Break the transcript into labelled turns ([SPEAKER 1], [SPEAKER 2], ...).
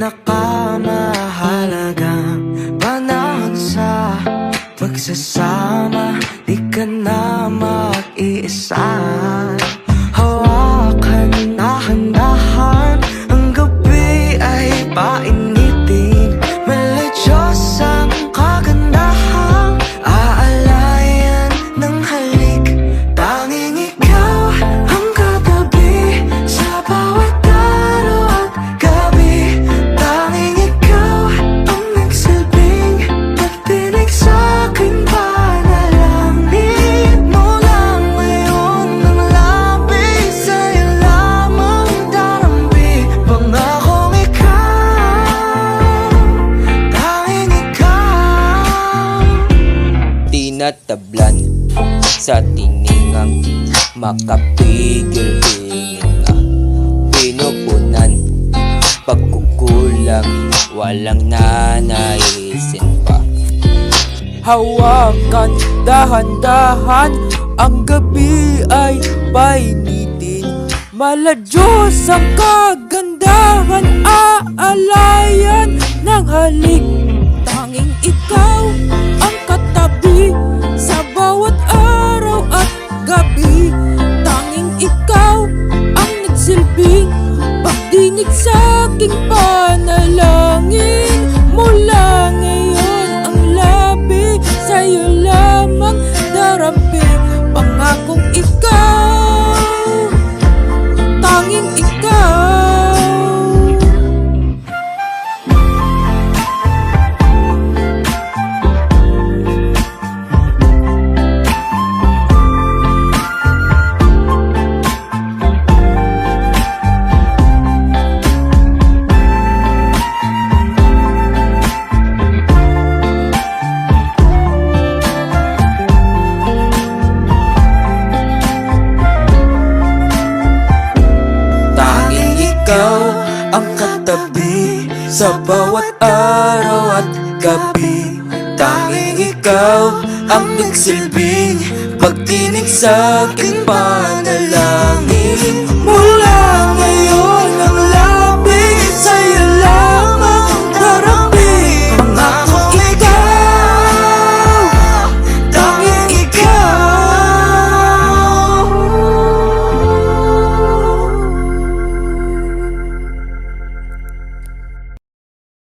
[SPEAKER 1] pinakamahalagang panahon sa pagsasama Di ka na mag-iisa
[SPEAKER 2] Tinatablan sa tiningang makapigil hininga. Pinupunan pagkukulang walang nanaisin pa. Hawakan dahan-dahan ang gabi ay painitin. Maladyos ang kagandahan pagdinig sa aking panalangin. Mula ngayon ang labi sa'yo lamang darampi Pangakong ikaw, tanging ikaw ang katabi sa bawat araw at gabi. Tanging ikaw ang nagsilbing pagtinig sa aking panalangin